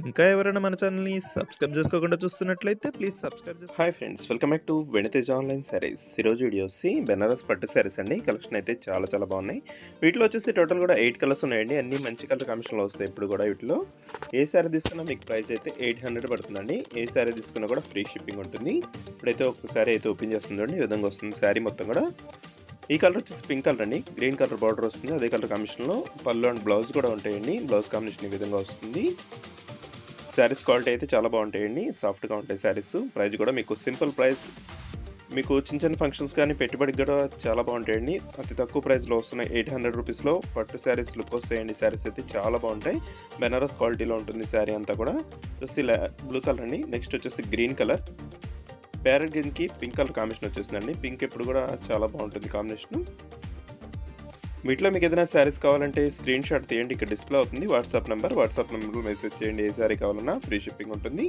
ఇంకా ఎవరైనా మన ఛానల్‌ని సబ్స్క్రైబ్ చేసుకోకుండా చూస్తున్నట్లయితే ప్లీజ్ సబ్స్క్రైబ్ చేసుకో hi friends welcome back to వెనితేజ్ online saris. ఈరోజు వీడియో వచ్చి బెనారస్ పట్టు శారీస్ అండి. కలెక్షన్ అయితే చాలా చాలా బాగున్నాయి. వీటిలో వచ్చేసి టోటల్ కూడా ఎయిట్ కలర్స్ ఉన్నాయండి. అన్ని మంచి కలర్ కమిషన్లో వస్తాయి ఇప్పుడు కూడా వీటిలో. ఏ శారీ తీసుకున్నా మీకు ప్రైస్ అయితే ఎయిట్ హండ్రెడ్ పడుతుందండి. ఏ శారీ తీసుకున్నా కూడా ఫ్రీ షిప్పింగ్ ఉంటుంది. ఇప్పుడైతే ఒక అయితే ఓపెన్ చేస్తుందండి ఈ విధంగా వస్తుంది శారీ మొత్తం కూడా. ఈ కలర్ వచ్చేసి పింక్ కలర్ అండి. గ్రీన్ కలర్ బార్డర్ వస్తుంది. అదే కలర్ కాంబినేషన్లో పళ్ళు అండ్ బ్లౌజ్ కూడా ఉంటాయండి. బ్లౌజ్ కాంబినేషన్ ఈ విధంగా వస్తుంది. శారీస్ క్వాలిటీ అయితే చాలా బాగుంటాయండి. సాఫ్ట్గా ఉంటాయి శారీస్. ప్రైస్ కూడా మీకు సింపుల్ ప్రైస్. మీకు చిన్న చిన్న ఫంక్షన్స్ కానీ పెట్టుబడికి కూడా చాలా బాగుంటాయండి. అతి తక్కువ ప్రైస్లో వస్తున్నాయి ఎయిట్ హండ్రెడ్ రూపీస్లో. పట్టు శారీస్ లుక్ వస్తాయండి. శారీస్ అయితే చాలా బాగుంటాయి. బెనారస్ క్వాలిటీలో ఉంటుంది శారీ అంతా కూడా. వచ్చేసి బ్లూ కలర్ అండి. నెక్స్ట్ వచ్చేసి గ్రీన్ కలర్. ప్యారెట్ గ్రీన్కి పింక్ కలర్ కాంబినేషన్ వచ్చేసిందండి. పింక్ ఎప్పుడు కూడా చాలా బాగుంటుంది కాంబినేషన్. వీటిలో మీకు ఏదైనా శారీస్ కావాలంటే స్క్రీన్ షాట్ తీయండి ఇక్కడ డిస్ప్లే అవుతుంది. వాట్సాప్ నెంబర్ వాట్సాప్ నెంబర్లో మెసేజ్ చేయండి ఏ శారీ కావాలన్నా ఫ్రీ షిప్పింగ్ ఉంటుంది.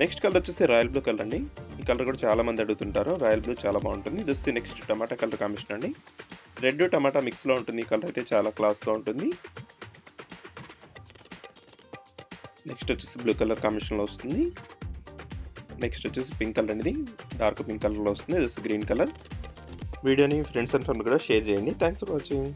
నెక్స్ట్ కలర్ వచ్చేసి రాయల్ బ్లూ కలర్ అండి. ఈ కలర్ కూడా చాలా మంది అడుగుతుంటారు. రాయల్ బ్లూ చాలా బాగుంటుంది. ఇది వస్తే నెక్స్ట్ టమాటా కలర్ కాంబినేషన్ అండి. రెడ్ టమాటా మిక్స్లో ఉంటుంది. ఈ కలర్ అయితే చాలా క్లాస్గా ఉంటుంది. నెక్స్ట్ వచ్చేసి బ్లూ కలర్ కాంబినేషన్లో వస్తుంది. నెక్స్ట్ వచ్చేసి పింక్ కలర్ అనేది డార్క్ పింక్ కలర్లో వస్తుంది. ఇది గ్రీన్ కలర్. వీడియోని ఫ్రెండ్స్ అండ్ ఫ్యామిలీ కూడా షేర్ చేయండి. Thanks for watching